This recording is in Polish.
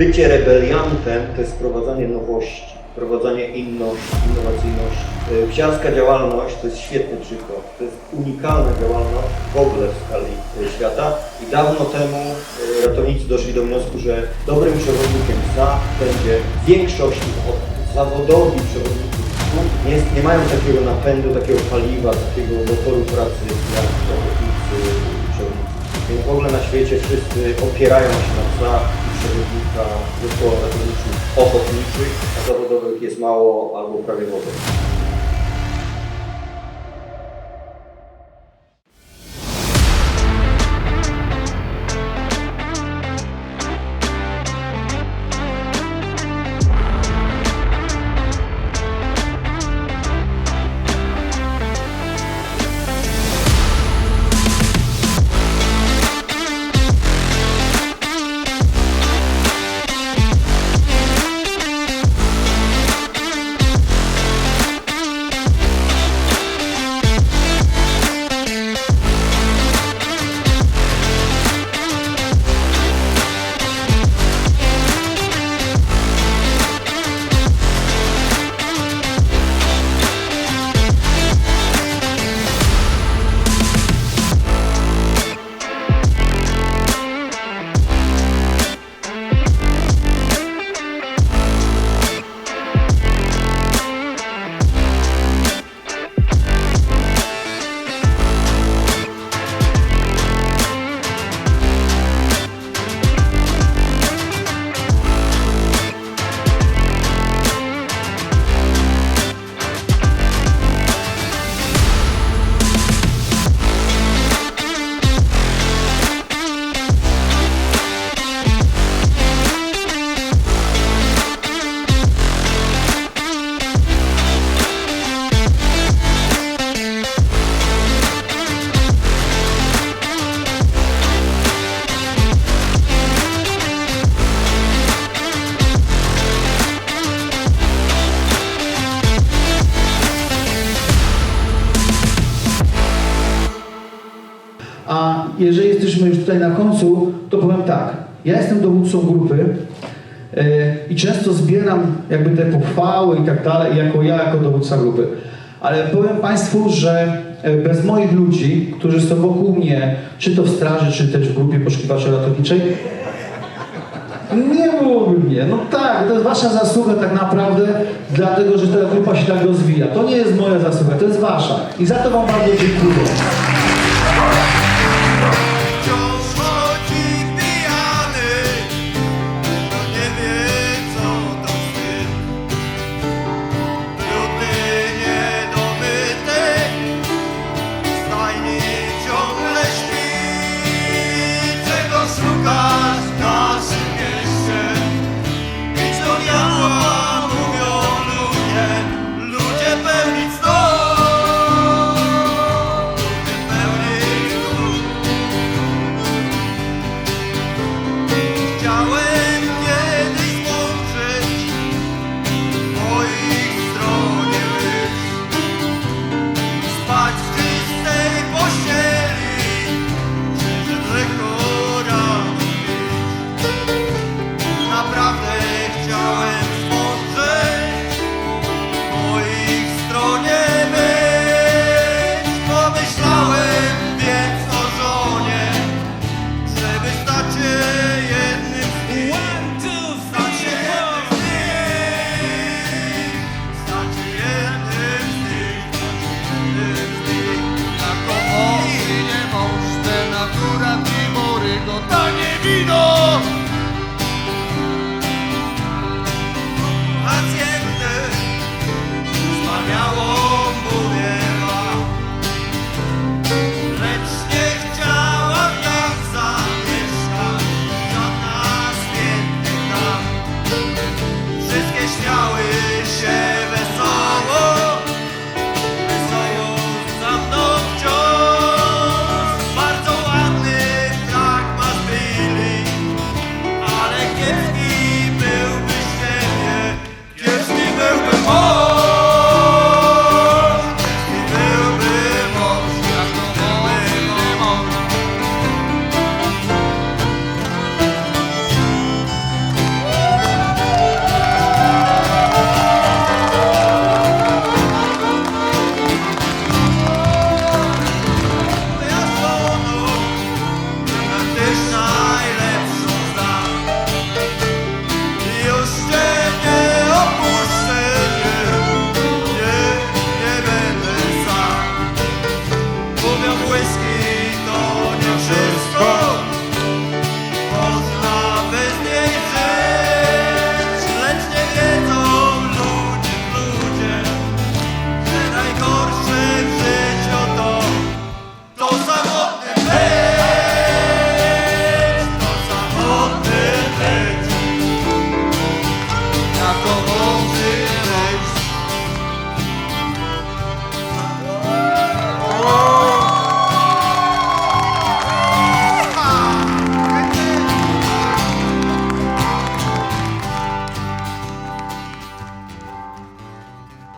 bycie rebeliantem to jest wprowadzanie nowości, wprowadzanie inności, innowacyjności. Psiarska działalność to jest świetny przykład. To jest unikalna działalność w ogóle w skali y, świata i dawno temu y, ratownicy doszli do wniosku, że dobrym przewodnikiem za będzie w większości od zawodowi przewodników nie, nie mają takiego napędu, takiego paliwa, takiego motoru pracy jak zawodnicy przewodnicy. Więc w ogóle na świecie wszyscy opierają się na psach przewodnika zespołów ratowniczych ochotniczych, a zawodowych jest mało albo prawie w ogóle. Jesteśmy już tutaj na końcu, to powiem tak. Ja jestem dowódcą grupy yy, i często zbieram jakby te pochwały i tak dalej, jako ja, jako dowódca grupy. Ale powiem Państwu, że e, bez moich ludzi, którzy są wokół mnie, czy to w straży, czy też w grupie poszukiwaczy ratowniczej, nie byłoby mnie. No tak, to jest wasza zasługa tak naprawdę, dlatego że ta grupa się tak rozwija. To nie jest moja zasługa, to jest wasza. I za to wam bardzo dziękuję. giną Pacjenty z maniałą Lecz nie chciałam jak zamieszkać Żadna z pięknych Wszystkie śmiały yeah.